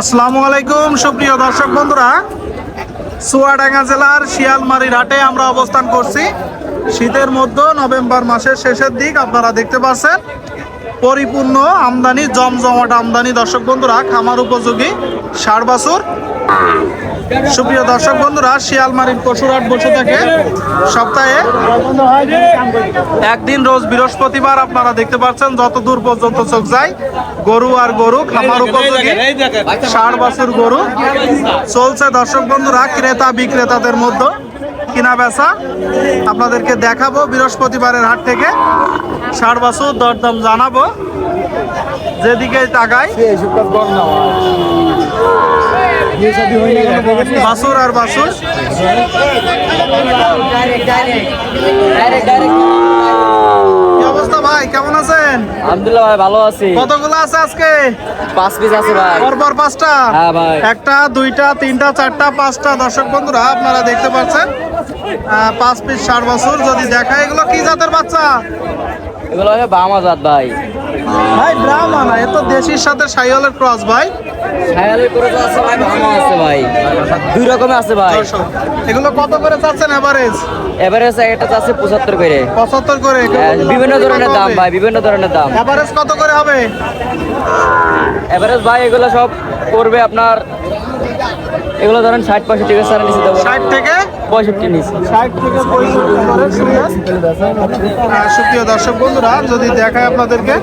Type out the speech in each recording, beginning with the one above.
আসসালামু আলাইকুম, সুপ্রিয় দর্শক বন্ধুরা। সোয়াডাঙ্গা জেলার শিয়ালমারির হাটে আমরা অবস্থান করছি। শীতের মধ্যে নভেম্বর মাসের শেষের দিক আপনারা দেখতে পাচ্ছেন। পরিপূর্ণ আমদানি, জমজমাট আমদানি। দর্শক বন্ধুরা, খামার উপযোগী ষাট বাছুর। সুপ্রিয় দর্শক বন্ধুরা, শিয়ালমারির পশুরহাট বসে থাকে সপ্তাহে একদিন রোজ বৃহস্পতিবার আপনারা দেখতে পাচ্ছেন, যত দূর পর্যন্ত চোখ যায়, গরু আর গরু, খামার উপযোগী ষাট বছর গরু চলছে। দর্শক বন্ধুরা, ক্রেতা বিক্রেতাদের মধ্যে কিনা বেচা, আপনাদেরকে দেখাবো বৃহস্পতিবারের হাট থেকে। ষাট বছর দরদাম জানাব। যেদিকে তাকাই, বাসুর আর বাসুর। ভাই কেমন আছেন? আলহামদুলিল্লাহ ভাই ভালো আছি। কতগুলো আছে আজকে? পাঁচ পিস আছে ভাই। পরপর পাঁচটা? হ্যাঁ ভাই। একটা দুইটা তিনটা চারটা পাঁচটা। দর্শক বন্ধুরা আপনারা দেখতে পাচ্ছেন পাঁচ পিস ষাট বছর। যদি দেখা এগুলো কি জাতের বাচ্চা? এগুলো বামা জাত ভাই। ভাই ব্রাহ্মণ এ তো দেশির সাথে সাইওয়ালের ক্রস ভাই। ছায়ালের করে তো আছে ভাই ভাঙা আছে ভাই। দুই রকমের আছে ভাই। এগুলো কত করে চাচ্ছেন এভারেজ এভারেজ একটা চাচ্ছে পঁচাত্তর করে। পঁচাত্তর করে হ্যাঁ, বিভিন্ন ধরনের দাম ভাই বিভিন্ন ধরনের দাম। এভারেজ কত করে হবে? এভারেজ ভাই এগুলো সব করবে আপনার এগুলো ধরেন ষাট পঁয়ষট্টি টাকা সারা নিচে দেবো ষাট থেকে পঁয়ষট্টি নিচে ষাট থেকে পঁয়ষট্টি করে শুরু। আহ, সুপ্রিয় দর্শক বন্ধুরা যদি দেখায় আপনাদেরকে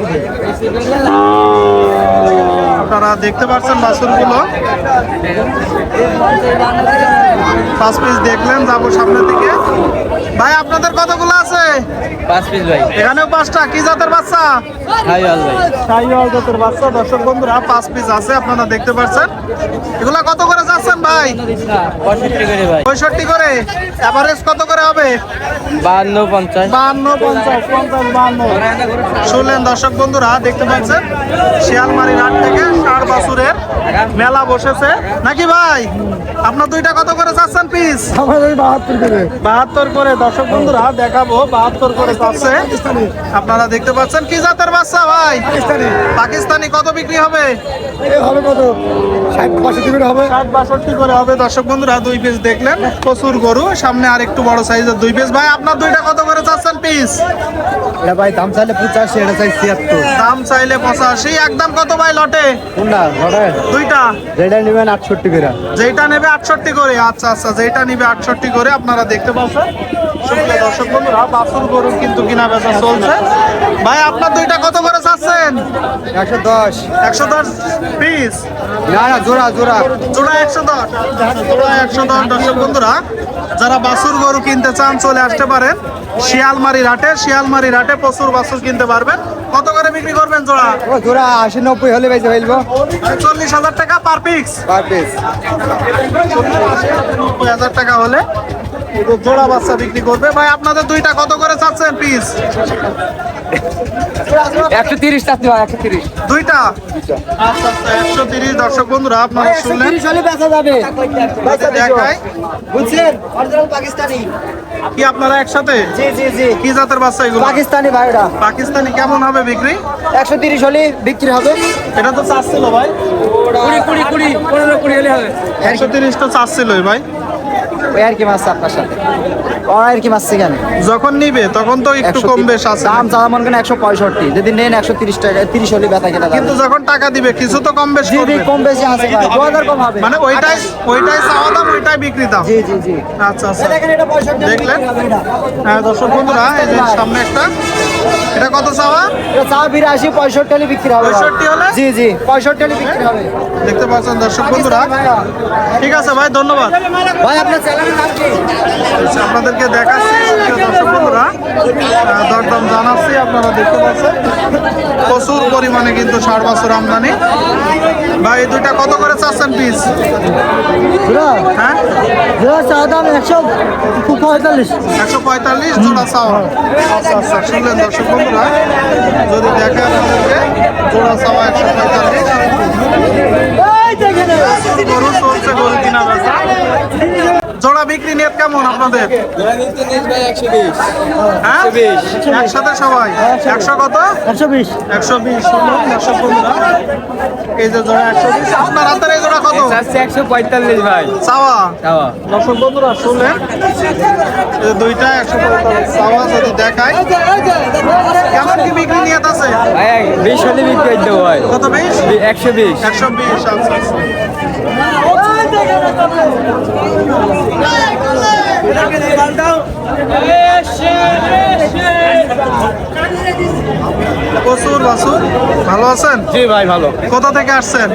আপনারা দেখতে পাচ্ছেন বাসনগুলো। পাঁচ পিস দেখলেন যাব সামনের দিকে ভাই আপনাদের কতগুলো আছে? পাঁচ পিস ভাই। এখানেও পাঁচটা কি জাতের বাচ্চা? ভাই। জাতের বাচ্চা দর্শক বন্ধুরা পাঁচ পিস আছে আপনারা দেখতে পাচ্ছেন। এগুলা কত করে যাচ্ছেন ভাই? পঁয়ষট্টি করে ভাই। পঁয়ষট্টি করে। এভারেজ কত করে হবে? বাহান্ন পঞ্চাশ। বাহান্ন পঞ্চাশ পঞ্চাশ বাহান্ন। শুনলেন দর্শক বন্ধুরা দেখতে পাচ্ছেন? শিয়ালমারির হাট থেকে ষাট বাছুরের মেলা বসেছে। নাকি ভাই? আপনার দুইটা কত করে চাচ্ছেন পিস বাহাত্তর করে। দর্শক বন্ধুরা দেখাবো বাহাত্তর করে চাচ্ছে। আপনারা দেখতে পাচ্ছেন কি জাতের বাচ্চা ভাই? পাকিস্তানি। কত বিক্রি হবে? ষাট বাষট্টি করে হবে। দর্শক বন্ধুরা দুই পিস দেখলেন। প্রচুর গরু সামনে আর একটু বড় সাইজের দুই পিস ভাই আপনার দুইটা কত করে চাচ্ছেন পিস এটা ভাই দাম চাইলে পঁচাশি এটা চাই ছিয়াত্তর। দাম চাইলে পঁচাশি। একদম কত ভাই লটে? কোনটা? ঘরে দুইটা। যেটা নেবেন আটষট্টি করে। যেটা নেবে আটষট্টি করে। আচ্ছা আচ্ছা যেটা নিবে আটষট্টি করে। আপনারা দেখতে পাচ্ছেন। সুপ্রিয় দর্শক বন্ধুরা বাছুর গরু কিন্তু কিনা বেচা চলছে। ভাই আপনার দুইটা কত করে চাচ্ছেন? একশো দশ। একশো দশ পিস? না না জোড়া জোড়া। জোড়া একশো দশ। জোড়া একশো দশ দর্শক বন্ধুরা যারা বাছুর গরু কিনতে চান চলে আসতে পারেন। শিয়ালমারির হাটে শিয়ালমারির হাটে প্রচুর বাছুর কিনতে পারবেন। কত করে বিক্রি করবেন জোড়া? ও জোড়া আশি নব্বই হলে বেঁচে ফেলব। চল্লিশ হাজার টাকা পার পিক্স পার পিস নব্বই হাজার টাকা হলে জোড়া বাচ্চা বিক্রি করবে। ভাই আপনাদের দুইটা কত করে চাচ্ছেন পিস একশো তিরিশ চাচ্ছি ভাই একশো তিরিশ। দুইটা? আচ্ছা আচ্ছা একশো তিরিশ দর্শক বন্ধুরা আপনারা শুনলেন? বেচা যাবে। দেখায় বুঝছেন? অরিজিনাল পাকিস্তানি। কি আপনারা একসাথে? জি জি জি। কি জাতের বাচ্চা এগুলো? পাকিস্তানি ভাই পাকিস্তানি কেমন হবে বিক্রি? একশো তিরিশ হলে বিক্রি হবে। এটা তো চাচ্ছিল ভাই। কুড়ি কুড়ি কুড়ি পনেরো কুড়ি হলে হবে। একশো তিরিশ তো চাচ্ছিলই ভাই। ওই আর কি মাছ আপনার সাথে? ও আর কি মাছ কেন যখন নিবে তখন তো একটু কম বেশ আছে। দাম চাওয়া মনে করেন একশো পঁয়ষট্টি। যদি নেন একশো তিরিশ টাকা তিরিশ হলে বেচা কেনা কিন্তু যখন টাকা দিবে কিছু তো কম বেশ করবে। কম বেশি আছে ভাই দু হাজার কম হবে। মানে ওইটাই ওইটাই চাওয়া দাম ওইটাই বিক্রি দাম। জি জি জি। আচ্ছা আচ্ছা। দেখলেন? হ্যাঁ দর্শক বন্ধুরা এই যে সামনে একটা এটা কত চাওয়া? এটা চা বিরাশি পঁয়ষট্টি হলে বিক্রি হবে। পঁয়ষট্টি হলে? জি জি পঁয়ষট্টি হলে বিক্রি হবে। দেখতে পাচ্ছেন দর্শক বন্ধুরা। ঠিক আছে ভাই ধন্যবাদ। ভাই আপনার চ্যানেলের নাম কি? আচ্ছা, আপনাদেরকে দেখাচ্ছি দর্শক বন্ধুরা। দরদাম জানাচ্ছি আপনারা দেখতে পাচ্ছেন। প্রচুর পরিমাণে কিন্তু ষাট বছর আমদানি ভাই এই দুইটা কত করে চাচ্ছেন পিস হ্যাঁ? চা দাম একশো পঁয়তাল্লিশ। একশো পঁয়তাল্লিশ জোড়া চাওয়া। আচ্ছা আচ্ছা শুনলেন দর্শক বন্ধুরা যদি দেখে আপনাদেরকে জোড়া চাওয়া একশো পঁয়তাল্লিশ গরু চলছে গরু কিনা বেচা জোড়া বিক্রি নেট কেমন আপনাদের? হ্যাঁ? একসাথে সবাই? একশো কত? একশো বিশ। একশো বিশ দর্শক বন্ধুরা এই যে জোড়া একশো বিশ। আপনার হাতের এই জোড়া কত? একশো পঁয়তাল্লিশ ভাই। চাওয়া? চাওয়া। দর্শক বন্ধুরা শুনলেন? দুইটা একশো পঁয়তাল্লিশ। চাওয়া যদি দেখায় কেমন কি বিক্রি নিয়ে আছে? বিশ হলে বিক্রি দেবো ভাই। কত বিশ? একশো বিশ। একশো বিশ আচ্ছা আচ্ছা। প্রচুর বাসুর ভালো আছেন? জি ভাই ভালো। কোথা থেকে আসছেন?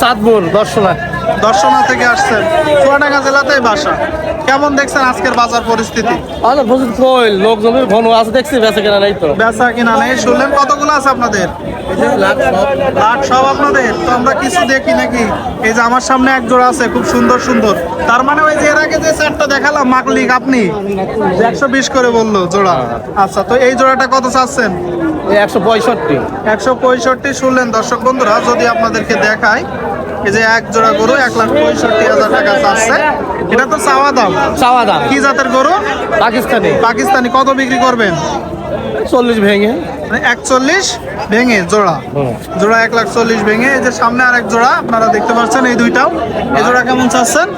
সাতপুর দর্শনা। দর্শনা থেকে আসছেন। চুয়াডাঙ্গা জেলাতেই বাসা। কেমন দেখছেন আজকের বাজার পরিস্থিতি? আচ্ছা প্রচুর কইল লোকজনের ঘন আছে দেখছি বেঁচে কেনা নাই তো। বেচা কিনা নেই শুনলেন কতগুলো আছে আপনাদের? লাখ সব। আপনাদের? তো আমরা কিছু দেখি নাকি? এই যে আমার সামনে এক জোড়া আছে খুব সুন্দর সুন্দর। তার মানে ওই যে এর আগে যে চারটা দেখালাম মাকলিক আপনি? একশো বিশ করে বলল জোড়া। আচ্ছা তো এই জোড়াটা কত চাচ্ছেন? একশো পঁয়ষট্টি। একশো পঁয়ষট্টি শুনলেন দর্শক বন্ধুরা যদি আপনাদেরকে দেখায় এই যে এক জোড়া গরু এক লাখ পঁয়ষট্টি হাজার টাকা চাচ্ছে। এটা তো চাওয়া দাম। চাওয়া দাম। কি জাতের গরু? পাকিস্তানি। পাকিস্তানি। কত বিক্রি করবেন? চল্লিশ ভেঙে। একচল্লিশ ভেঙে জোড়া। জোড়া এক লাখ চল্লিশ ভেঙে। এই যে সামনে আর এক জোড়া আপনারা দেখতে পাচ্ছেন এই দুইটাও। এই জোড়া কেমন চাচ্ছেন?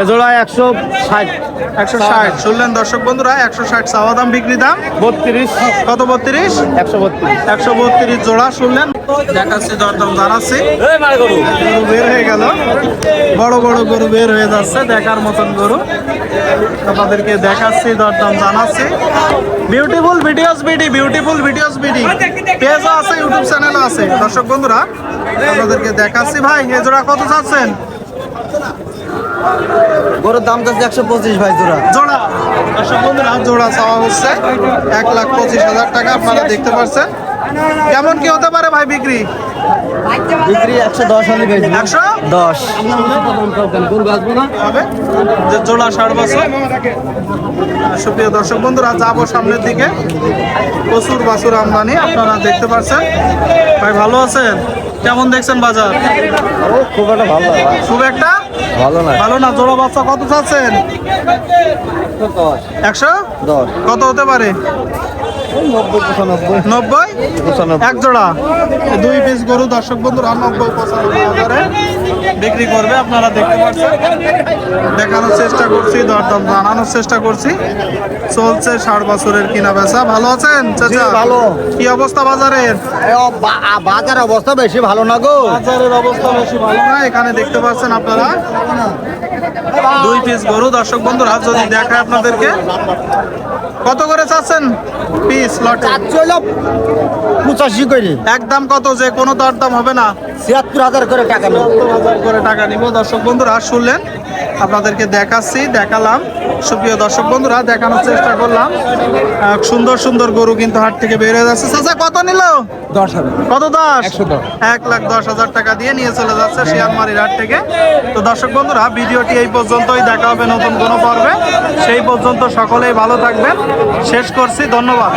এ জোড়া একশো ষাট। একশো ষাট। শুনলেন দর্শক বন্ধুরা একশো ষাট চাওয়া দাম বিক্রি দাম। বত্রিশ। কত বত্রিশ? একশো বত্রিশ। একশো বত্রিশ জোড়া শুনলেন? দেখাচ্ছি দরদাম জানাচ্ছি। বের হয়ে গেল। বড় বড় গরু বের হয়ে যাচ্ছে দেখার মতন গরু। আপনাদেরকে দেখাচ্ছি দরদাম জানাচ্ছি। Beautiful videos BD beautiful videos BD পেজও আছে ইউটিউব চ্যানেলও আছে। দর্শক বন্ধুরা আপনাদেরকে দেখাচ্ছি। ভাই এ জোড়া কত চাচ্ছেন? গরুর দাম যাচ্ছে একশো পঁচিশ ভাই জোড়া। জোড়া। বন্ধুরা জোড়া চাওয়া হচ্ছে। এক লাখ পঁচিশ হাজার টাকা আপনারা দেখতে পাচ্ছেন। কেমন কি হতে পারে ভাই বিক্রি? বিক্রি একশো দশ হলে বেশি একশো? দশ। হবে। যে জোড়া ষাট বছর। সুপ্রিয় দর্শক বন্ধুরা যাব সামনের দিকে। প্রচুর বাছুর আমদানি আপনারা দেখতে পাচ্ছেন। ভাই ভালো আছেন? কেমন দেখছেন বাজার? খুব একটা ভালো খুব একটা? ভালো না। ভালো না জোড়া বাচ্চা কত চাচ্ছেন? একশো দশ। কত হতে পারে? নব্বই এক জোড়া। দুই পিস গরু দর্শক বন্ধুরা নব্বই পঁচানব্বই হাজারে বিক্রি করবে আপনারা দেখতে পাচ্ছেন। দেখানোর চেষ্টা করছি দরদাম জানানোর চেষ্টা করছি। চলছে ষাট বছরের কিনা বেচা ভালো আছেন চাচা? ভালো। কি অবস্থা বাজারের? বাজার অবস্থা বেশি ভালো না গো। বাজারের অবস্থা বেশি ভালো না এখানে দেখতে পাচ্ছেন আপনারা। দুই পিস গরু দর্শক বন্ধুরা যদি দেখায় আপনাদেরকে। কত করে চাচ্ছেন? পিস লটে। চল পঁচাশি করে একদম কত যে কোনো দরদাম হবে না। ছিয়াত্তর হাজার করে টাকা নেব। হাজার করে টাকা নিব। দর্শক বন্ধুরা শুনলেন? আপনাদেরকে দেখাচ্ছি দেখালাম। সুপ্রিয় দর্শক বন্ধুরা দেখানোর চেষ্টা করলাম। সুন্দর সুন্দর গরু কিন্তু হাট থেকে বের হয়ে যাচ্ছে। চাচা কত নিল? দশ কত দশ। এক লাখ দশ হাজার টাকা দিয়ে নিয়ে চলে যাচ্ছে শিয়ালমারির হাট থেকে। তো দর্শক বন্ধুরা ভিডিওটি এই পর্যন্তই। দেখা হবে নতুন কোনো পর্বে। সেই পর্যন্ত সকলেই ভালো থাকবেন। শেষ করছি। ধন্যবাদ।